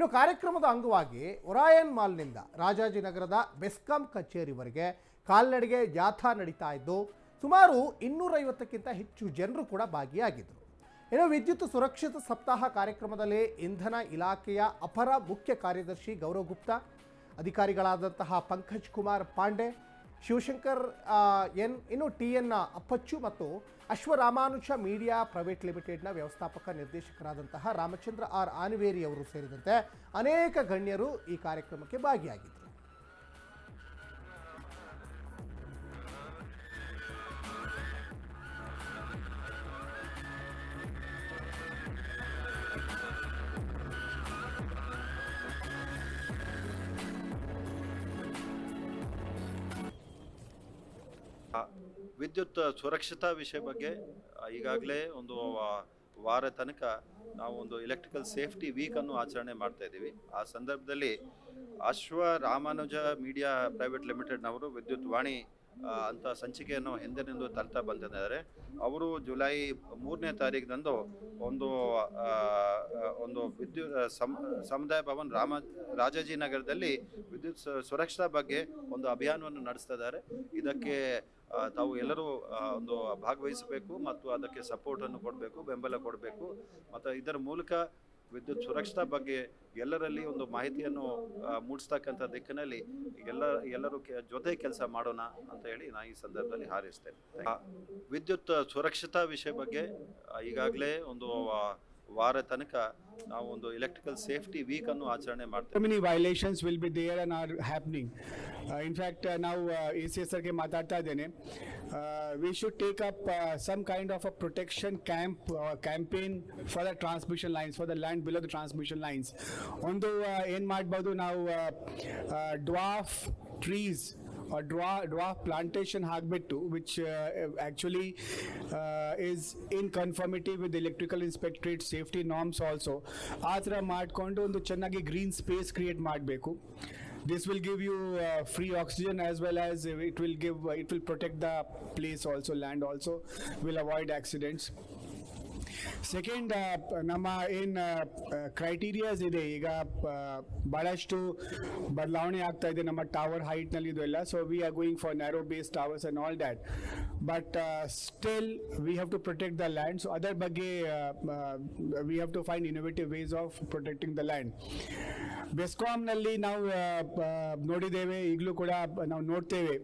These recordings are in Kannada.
ಇನ್ನು ಕಾರ್ಯಕ್ರಮದ ಅಂಗವಾಗಿ ಒರಾಯನ್ ಮಾಲ್ನಿಂದ ರಾಜಾಜಿನಗರದ ಬೆಸ್ಕಾಂ ಕಚೇರಿವರೆಗೆ ಕಾಲ್ನಡಿಗೆ ಜಾಥಾ ನಡೀತಾ ಇದ್ದು, ಸುಮಾರು ಇನ್ನೂರೈವತ್ತಕ್ಕಿಂತ ಹೆಚ್ಚು ಜನರು ಕೂಡ ಭಾಗಿಯಾಗಿದ್ದರು. ಇನ್ನು ವಿದ್ಯುತ್ ಸುರಕ್ಷಿತ ಸಪ್ತಾಹ ಕಾರ್ಯಕ್ರಮದಲ್ಲಿ ಇಂಧನ ಇಲಾಖೆಯ ಅಪರ ಮುಖ್ಯ ಕಾರ್ಯದರ್ಶಿ ಗೌರವ್ ಗುಪ್ತಾ, ಅಧಿಕಾರಿಗಳಾದಂತಹ ಪಂಕಜ್ ಕುಮಾರ್ ಪಾಂಡೆ ಶಿವಶಂಕರ್ ಎನ್, ಇನ್ನು ಟಿ ಎನ್ ಅಪ್ಪಚ್ಚು ಮತ್ತು ಅಶ್ವರಾಮಾನುಜ ಮೀಡಿಯಾ ಪ್ರೈವೇಟ್ ಲಿಮಿಟೆಡ್ನ ವ್ಯವಸ್ಥಾಪಕ ನಿರ್ದೇಶಕರಾದಂತಹ ರಾಮಚಂದ್ರ ಆರ್ ಆನಿವೇರಿ ಅವರು ಸೇರಿದಂತೆ ಅನೇಕ ಗಣ್ಯರು ಈ ಕಾರ್ಯಕ್ರಮಕ್ಕೆ ಭಾಗಿಯಾಗಿದ್ದರು. ವಿದ್ಯುತ್ ಸುರಕ್ಷತಾ ವಿಷಯ ಬಗ್ಗೆ ಈಗಾಗಲೇ ಒಂದು ವಾರ ತನಕ ನಾವು ಒಂದು ಎಲೆಕ್ಟ್ರಿಕಲ್ ಸೇಫ್ಟಿ ವೀಕ್ ಅನ್ನು ಆಚರಣೆ ಮಾಡ್ತಾ ಇದ್ದೀವಿ. ಆ ಸಂದರ್ಭದಲ್ಲಿ ಅಶ್ವ ರಾಮಾನುಜ ಮೀಡಿಯಾ ಪ್ರೈವೇಟ್ ಲಿಮಿಟೆಡ್ನವರು ವಿದ್ಯುತ್ ವಾಣಿ ಅಂತ ಸಂಚಿಕೆಯನ್ನು ಹಿಂದಿನಿಂದ ತರ್ತಾ ಬಂದಿದ್ದಾರೆ. ಅವರು ಜುಲೈ ಮೂರನೇ ತಾರೀಕಿನಂದು ಒಂದು ಒಂದು ವಿದ್ಯುತ್ ಸಮ್ ಸಮುದಾಯ ಭವನ್ ರಾಮ, ರಾಜಾಜಿನಗರದಲ್ಲಿ ವಿದ್ಯುತ್ ಸುರಕ್ಷತಾ ಬಗ್ಗೆ ಒಂದು ಅಭಿಯಾನವನ್ನು ನಡೆಸ್ತಾ ಇದ್ದಾರೆ. ಇದಕ್ಕೆ ತಾವು ಎಲ್ಲರೂ ಒಂದು ಭಾಗವಹಿಸಬೇಕು ಮತ್ತು ಅದಕ್ಕೆ ಸಪೋರ್ಟನ್ನು ಕೊಡಬೇಕು, ಬೆಂಬಲ ಕೊಡಬೇಕು. ಮತ್ತು ಇದರ ಮೂಲಕ ವಿದ್ಯುತ್ ಸುರಕ್ಷತಾ ಬಗ್ಗೆ ಎಲ್ಲರಲ್ಲಿ ಒಂದು ಮಾಹಿತಿಯನ್ನು ಮೂಡಿಸ್ತಕ್ಕಂಥ ದಿಕ್ಕಿನಲ್ಲಿ ಎಲ್ಲ, ಎಲ್ಲರೂ ಜೊತೆ ಕೆಲಸ ಮಾಡೋಣ ಅಂತ ಹೇಳಿ ನಾನು ಈ ಸಂದರ್ಭದಲ್ಲಿ ಹಾರೈಸ್ತೇನೆ. ವಿದ್ಯುತ್ ಸುರಕ್ಷತಾ ವಿಷಯ ಬಗ್ಗೆ ಈಗಾಗಲೇ ಒಂದು ವಾರ ತನಕ ನಾವು ಒಂದು ಎಲೆಕ್ಟ್ರಿಕಲ್ ಸೇಫ್ಟಿ ವೀಕ್ ಅನ್ನು ಆಚರಣೆ ಮಾಡ್ತೇವೆ So many will be there and are. Uh, fact, uh, now uh, ACS sir ke ಮಾತಾಡ್ತಾ ಇದ್ದೇನೆ uh, take up uh, some kind of a protection camp uh, campaign for the transmission lines for the land below the transmission lines. ಒಂದು ಏನ್ ಮಾಡ್ಬೋದು ನಾವು dwarf trees or dwarf, dwarf plantation ಹಾಕ್ಬಿಟ್ಟು which uh, actually uh, is in conformity with the electrical inspectorate safety norms also ಆ ಥರ ಮಾಡಿಕೊಂಡು ಒಂದು ಚೆನ್ನಾಗಿ ಗ್ರೀನ್ ಸ್ಪೇಸ್ ಕ್ರಿಯೇಟ್ ಮಾಡಬೇಕು this will give you uh, free oxygen as well as it will give it will protect the place also land also will avoid accidents Second ನಮ್ಮ ಏನು ಕ್ರೈಟೀರಿಯಾಸ್ ಇದೆ. ಈಗ ಭಾಳಷ್ಟು ಬದಲಾವಣೆ ಆಗ್ತಾ ಇದೆ ನಮ್ಮ ಟವರ್ ಹೈಟ್ನಲ್ಲಿ ಇದು ಎಲ್ಲ so we are going for narrow base towers and all that but still we have to protect the land so ಅದರ ಬಗ್ಗೆ we have to find innovative ways of protecting the land ಬೆಸ್ಕಾಂನಲ್ಲಿ ನಾವು ನೋಡಿದ್ದೇವೆ. ಈಗಲೂ ಕೂಡ ನಾವು ನೋಡ್ತೇವೆ.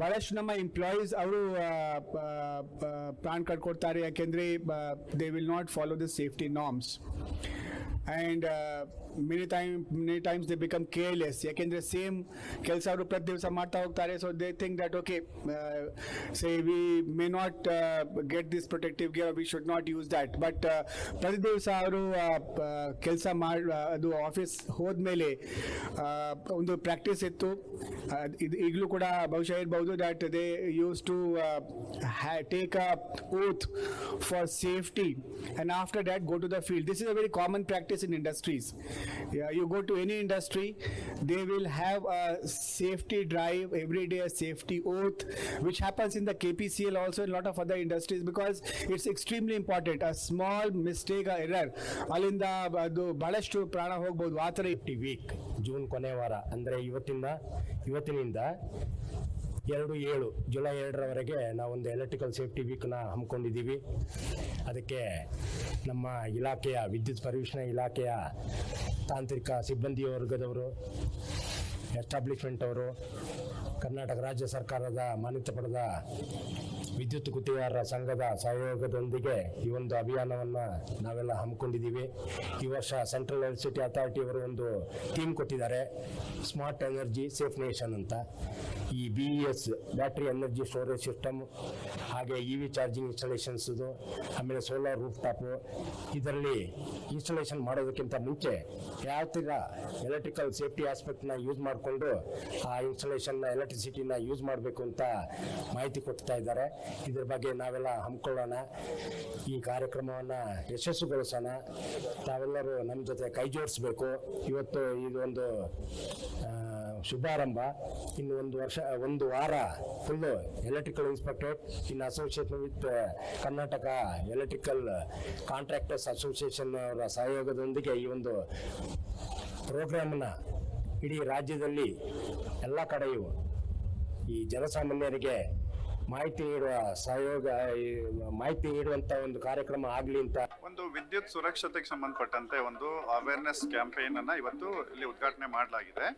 ಬಹಳಷ್ಟು ನಮ್ಮ ಎಂಪ್ಲಾಯೀಸ್ ಅವರು ಪ್ರಾಣ ಕಟ್ಕೊಡ್ತಾರೆ. ಯಾಕೆಂದ್ರೆ they will not follow the safety norms and many time many times they become careless ಯಾಕೆಂದರೆ ಸೇಮ್ ಕೆಲಸ ಅವರು ಪ್ರತಿ ದಿವಸ ಮಾಡ್ತಾ ಹೋಗ್ತಾರೆ so they think that okay say we may not get this protective gear we should not use that but ಪ್ರತಿ ದಿವಸ ಅವರು ಕೆಲಸ ಮಾಡಿ ಅದು ಆಫೀಸ್ ಹೋದ್ಮೇಲೆ ಆ, ಒಂದು ಪ್ರಾಕ್ಟೀಸ್ ಇತ್ತು. ಆ, ಇದು ಈಗಲೂ ಕೂಡ ಬಹುಶಃ ಇರ್ಬೋದು that they used to take a oath for safety and after that go to the field. This is a very common practice in industries yeah, you go to any industry they will have a safety drive every day a safety oath which happens in the kpcl also in a lot of other industries because it's extremely important a small mistake or error ಅಲ್ಲಿಂದ ಅದು ಬಹಳಷ್ಟು ಪ್ರಾಣ ಹೋಗ್ಬೋದು ಆ ಥರ ಸೇಫ್ಟಿ ವೀಕ್ ಜೂನ್ ಕೊನೆ ವಾರ ಅಂದರೆ ಇವತ್ತಿಂದ ಇವತ್ತಿನಿಂದ ಎರಡು ಏಳು, ಜುಲೈ ಎರಡರವರೆಗೆ ನಾವೊಂದು ಎಲೆಕ್ಟ್ರಿಕಲ್ ಸೇಫ್ಟಿ ವೀಕ್ನ ಹಮ್ಮಿಕೊಂಡಿದ್ದೀವಿ ಅದಕ್ಕೆ ನಮ್ಮ ಇಲಾಖೆಯ, ವಿದ್ಯುತ್ ಪರಿವೇಶನ ಇಲಾಖೆಯ ತಾಂತ್ರಿಕ ಸಿಬ್ಬಂದಿ ವರ್ಗದವರು ಎಸ್ಟಾಬ್ಲಿಷ್ಮೆಂಟ್ ಅವರು, ಕರ್ನಾಟಕ ರಾಜ್ಯ ಸರ್ಕಾರದ ಮಾನ್ಯತೆ ಪಡೆದ ವಿದ್ಯುತ್ ಗುತ್ತಿಗೆದಾರರ ಸಂಘದ ಸಹಯೋಗದೊಂದಿಗೆ ಈ ಒಂದು ಅಭಿಯಾನವನ್ನು ನಾವೆಲ್ಲ ಹಮ್ಮಿಕೊಂಡಿದ್ದೀವಿ. ಈ ವರ್ಷ ಸೆಂಟ್ರಲ್ ಎಲೆಕ್ಟ್ರಿಸಿಟಿ ಅಥಾರಿಟಿಯವರು ಒಂದು ಥೀಮ್ ಕೊಟ್ಟಿದ್ದಾರೆ. ಸ್ಮಾರ್ಟ್ ಎನರ್ಜಿ ಸೇಫ್ ನೇಷನ್ ಅಂತ. ಈ B E S battery energy storage system, ಹಾಗೆ ಇ ವಿ ಚಾರ್ಜಿಂಗ್ ಇನ್ಸ್ಟಾಲೇಷನ್ಸ್ದು ಆಮೇಲೆ ಸೋಲಾರ್ ರೂಫ್ ಟಾಪು ಇದರಲ್ಲಿ ಇನ್ಸ್ಟಾಲೇಷನ್ ಮಾಡೋದಕ್ಕಿಂತ ಮುಂಚೆ ಯಾವ ಎಲೆಕ್ಟ್ರಿಕಲ್ ಸೇಫ್ಟಿ ಆಸ್ಪೆಕ್ಟ್ನ ಯೂಸ್ ಮಾಡಿಕೊಂಡು ಆ ಇನ್ಸ್ಟಾಲೇಷನ್ನ ಎಲೆಕ್ಟ್ರಿಸಿಟಿನ ಯೂಸ್ ಮಾಡಬೇಕು ಅಂತ ಮಾಹಿತಿ ಕೊಡ್ತಾ ಇದ್ದಾರೆ. ಇದ್ರ ಬಗ್ಗೆ ನಾವೆಲ್ಲ ಹಮ್ಮಿಕೊಳ್ಳೋಣ ಈ ಕಾರ್ಯಕ್ರಮವನ್ನು ಯಶಸ್ಸುಗೊಳಿಸೋಣ ತಾವೆಲ್ಲರೂ ನಮ್ಮ ಜೊತೆ ಕೈ ಜೋಡಿಸ್ಬೇಕು. ಇವತ್ತು ಇದೊಂದು ಶುಭಾರಂಭ. ಇನ್ನು ಒಂದು ವರ್ಷ, ಒಂದು ವಾರ full electrical inspector in association with Karnataka electrical contractors association ಅವರ ಸಹಯೋಗದೊಂದಿಗೆ ಈ ಒಂದು ಪ್ರೋಗ್ರಾಮನ್ನು ಇಡೀ ರಾಜ್ಯದಲ್ಲಿ ಎಲ್ಲ ಕಡೆಯೂ ಈ ಜನಸಾಮಾನ್ಯರಿಗೆ ಮಾಹಿತಿ ನೀಡುವ ಸಹಯೋಗ, ಈ ಮಾಹಿತಿ ನೀಡುವಂತ ಒಂದು ಕಾರ್ಯಕ್ರಮ ಆಗಲಿ ಅಂತ. ಒಂದು ವಿದ್ಯುತ್ ಸುರಕ್ಷತೆಗೆ ಸಂಬಂಧಪಟ್ಟಂತೆ ಒಂದು ಅವೇರ್ನೆಸ್ ಕ್ಯಾಂಪೇನ್ ಅನ್ನ ಇವತ್ತು ಇಲ್ಲಿ ಉದ್ಘಾಟನೆ ಮಾಡಲಾಗಿದೆ.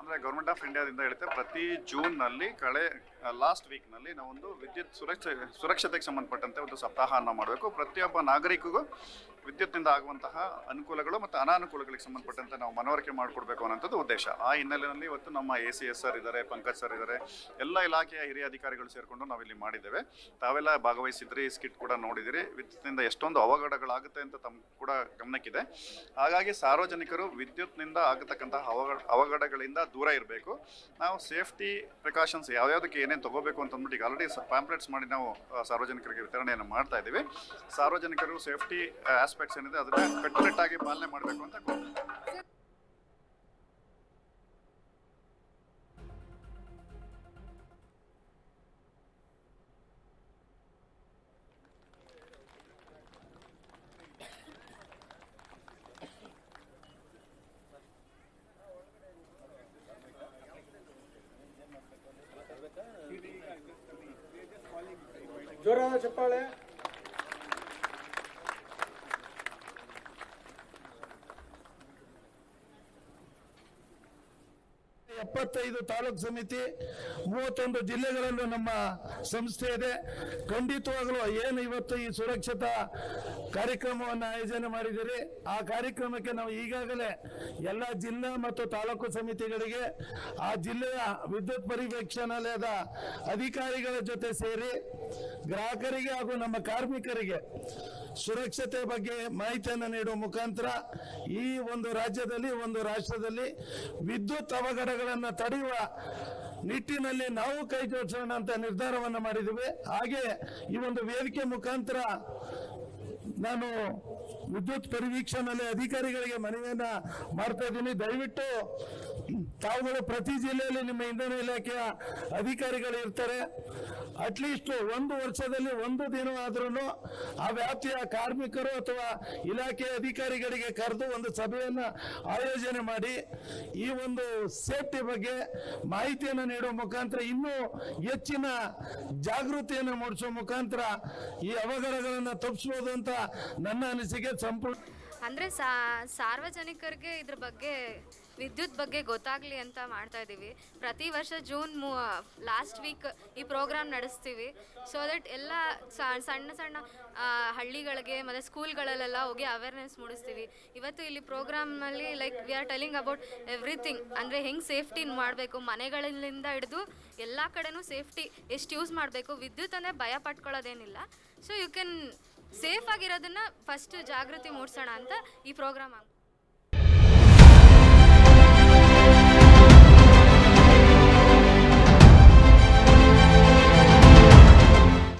ಅಂದ್ರೆ ಗೌರ್ಮೆಂಟ್ ಆಫ್ ಇಂಡಿಯಾದಿಂದ ಹೇಳುತ್ತೆ ಪ್ರತಿ ಜೂನ್ನಲ್ಲಿ ಕಳೆ ಲಾಸ್ಟ್ ವೀಕ್ನಲ್ಲಿ ನಾವು ಒಂದು ವಿದ್ಯುತ್ ಸುರಕ್ಷೆ, ಸುರಕ್ಷತೆಗೆ ಸಂಬಂಧಪಟ್ಟಂತೆ ಒಂದು ಸಪ್ತಾಹವನ್ನು ಮಾಡಬೇಕು. ಪ್ರತಿಯೊಬ್ಬ ನಾಗರಿಕಗೂ ವಿದ್ಯುತ್ನಿಂದ ಆಗುವಂತಹ ಅನುಕೂಲಗಳು ಮತ್ತು ಅನಾನುಕೂಲಗಳಿಗೆ ಸಂಬಂಧಪಟ್ಟಂತೆ ನಾವು ಮನವರಿಕೆ ಮಾಡಿಕೊಡ್ಬೇಕು ಅನ್ನೋಂಥದ್ದು ಉದ್ದೇಶ. ಆ ಹಿನ್ನೆಲೆಯಲ್ಲಿ ಇವತ್ತು ನಮ್ಮ ಎ ಸಿ ಎಸ್ ಸರ್ ಇದ್ದಾರೆ, ಪಂಕಜ್ ಸರ್ ಇದ್ದಾರೆ. ಎಲ್ಲ ಇಲಾಖೆಯ ಹಿರಿಯ ಅಧಿಕಾರಿಗಳು ಸೇರಿಕೊಂಡು ನಾವಿಲ್ಲಿ ಮಾಡಿದ್ದೇವೆ. ತಾವೆಲ್ಲ ಭಾಗವಹಿಸಿದ್ರಿ ಸ್ಕಿಟ್ ಕೂಡ ನೋಡಿದಿರಿ. ವಿದ್ಯುತ್ನಿಂದ ಎಷ್ಟೊಂದು ಅವಘಡಗಳಾಗುತ್ತೆ ಅಂತ ತಮ್ಮ ಕೂಡ ಗಮನಕ್ಕಿದೆ. ಹಾಗಾಗಿ ಸಾರ್ವಜನಿಕರು ವಿದ್ಯುತ್ನಿಂದ ಆಗತಕ್ಕಂತಹ ಅವಘಡ ಅವಘಡಗಳಿಂದ ದೂರ ಇರಬೇಕು. ನಾವು ಸೇಫ್ಟಿ ಪ್ರಿಕಾಷನ್ಸ್ ಯಾವ್ಯಾವುದಕ್ಕೆ ಏನೇನು ತಗೋಬೇಕು ಅಂತ ಅಂದ್ಬಿಟ್ಟು ಈಗ ಆಲ್ರೆಡಿ ಪ್ಯಾಂಪ್ಲೆಟ್ಸ್ ಮಾಡಿ ನಾವು ಸಾರ್ವಜನಿಕರಿಗೆ ವಿತರಣೆಯನ್ನು ಮಾಡ್ತಾ ಇದ್ದೀವಿ. ಸಾರ್ವಜನಿಕರು ಸೇಫ್ಟಿ ಆಸ್ಪೆಕ್ಟ್ಸ್ ಏನಿದೆ ಅದನ್ನ ಕಟ್ಟುನಿಟ್ಟಾಗಿ ಪಾಲನೆ ಮಾಡಬೇಕು ಅಂತ జోరాగా చెప్పాలి? ಎಪ್ಪತ್ತೈದು ತಾಲೂಕು ಸಮಿತಿ, ಮೂವತ್ತೊಂದು ಜಿಲ್ಲೆಗಳಲ್ಲೂ ನಮ್ಮ ಸಂಸ್ಥೆ ಇದೆ. ಖಂಡಿತವಾಗಲೂ ಏನು ಇವತ್ತು ಈ ಸುರಕ್ಷತಾ ಕಾರ್ಯಕ್ರಮವನ್ನು ಆಯೋಜನೆ ಮಾಡಿದ್ದೀರಿ, ಆ ಕಾರ್ಯಕ್ರಮಕ್ಕೆ ನಾವು ಈಗಾಗಲೇ ಎಲ್ಲ ಜಿಲ್ಲಾ ಮತ್ತು ತಾಲೂಕು ಸಮಿತಿಗಳಿಗೆ, ಆ ಜಿಲ್ಲೆಯ ವಿದ್ಯುತ್ ಪರಿವೇಕ್ಷಣಾಲಯದ ಅಧಿಕಾರಿಗಳ ಜೊತೆ ಸೇರಿ ಗ್ರಾಹಕರಿಗೆ ಹಾಗೂ ನಮ್ಮ ಕಾರ್ಮಿಕರಿಗೆ ಸುರಕ್ಷತೆ ಬಗ್ಗೆ ಮಾಹಿತಿಯನ್ನು ನೀಡುವ ಮುಖಾಂತರ ಈ ಒಂದು ರಾಜ್ಯದಲ್ಲಿ, ಒಂದು ರಾಷ್ಟ್ರದಲ್ಲಿ ವಿದ್ಯುತ್ ಅವಘಡಗಳನ್ನು ತಡೆಯುವ ನಿಟ್ಟಿನಲ್ಲಿ ನಾವು ಕೈ ಜೋಡಿಸೋಣ ಅಂತ ನಿರ್ಧಾರವನ್ನು ಮಾಡಿದ್ದೀವಿ. ಹಾಗೆ ಈ ಒಂದು ವೇದಿಕೆ ಮುಖಾಂತರ ನಾನು ವಿದ್ಯುತ್ ಪರಿವೀಕ್ಷಣೆ ಅಧಿಕಾರಿಗಳಿಗೆ ಮನವಿಯನ್ನ ಮಾಡ್ತಾ ಇದ್ದೀನಿ. ದಯವಿಟ್ಟು ತಾವುಗಳು ಪ್ರತಿ ಜಿಲ್ಲೆಯಲ್ಲಿ ನಿಮ್ಮ ಇಂಧನ ಇಲಾಖೆಯ ಅಧಿಕಾರಿಗಳು ಇರ್ತಾರೆ. ಅಟ್ಲೀಸ್ಟ್ ಒಂದು ವರ್ಷದಲ್ಲಿ ಒಂದು ದಿನ ಆ ವ್ಯಾಪ್ತಿಯ ಕಾರ್ಮಿಕರು ಅಥವಾ ಇಲಾಖೆ ಅಧಿಕಾರಿಗಳಿಗೆ ಕರೆದು ಒಂದು ಸಭೆಯನ್ನು ಆಯೋಜನೆ ಮಾಡಿ ಈ ಒಂದು ಸೇಫ್ಟಿ ಬಗ್ಗೆ ಮಾಹಿತಿಯನ್ನು ನೀಡುವ ಮುಖಾಂತರ ಇನ್ನೂ ಹೆಚ್ಚಿನ ಜಾಗೃತಿಯನ್ನು ಮೂಡಿಸುವ ಮುಖಾಂತರ ಈ ಅವಘಡಗಳನ್ನು ತಪ್ಪಿಸಬಹುದು ಅಂತ ನನ್ನ ಅನಿಸಿಕೆ ಸಂಪೂರ್ಣ ಅಂದರೆ ಸಾರ್ವಜನಿಕರಿಗೆ ಇದ್ರ ಬಗ್ಗೆ ವಿದ್ಯುತ್ ಬಗ್ಗೆ ಗೊತ್ತಾಗಲಿ ಅಂತ ಮಾಡ್ತಾ ಇದ್ದೀವಿ. ಪ್ರತಿ ವರ್ಷ ಜೂನ್ ಮೂ ಲಾಸ್ಟ್ ವೀಕ್ ಈ ಪ್ರೋಗ್ರಾಮ್ ನಡೆಸ್ತೀವಿ. ಸೊ ದಟ್ ಎಲ್ಲ ಸಣ್ಣ ಸಣ್ಣ ಹಳ್ಳಿಗಳಿಗೆ ಮತ್ತು ಸ್ಕೂಲ್ಗಳಲ್ಲೆಲ್ಲ ಹೋಗಿ ಅವೇರ್ನೆಸ್ ಮೂಡಿಸ್ತೀವಿ. ಇವತ್ತು ಇಲ್ಲಿ ಪ್ರೋಗ್ರಾಮ್ನಲ್ಲಿ like we are telling about everything ಅಂದರೆ ಹೆಂಗೆ ಸೇಫ್ಟಿ ಮಾಡಬೇಕು, ಮನೆಗಳಿಂದ ಹಿಡಿದು ಎಲ್ಲ ಕಡೆನೂ ಸೇಫ್ಟಿ ಎಷ್ಟು ಯೂಸ್ ಮಾಡಬೇಕು, ವಿದ್ಯುತ್ ಅಂದರೆ ಭಯ ಪಟ್ಕೊಳ್ಳೋದೇನಿಲ್ಲ. ಸೊ ಯು ಕ್ಯಾನ್ ಸೇಫ್ ಆಗಿರೋದನ್ನ ಫಸ್ಟ್ ಜಾಗೃತಿ ಮೂಡಿಸೋಣ ಅಂತ ಈ ಪ್ರೋಗ್ರಾಮ್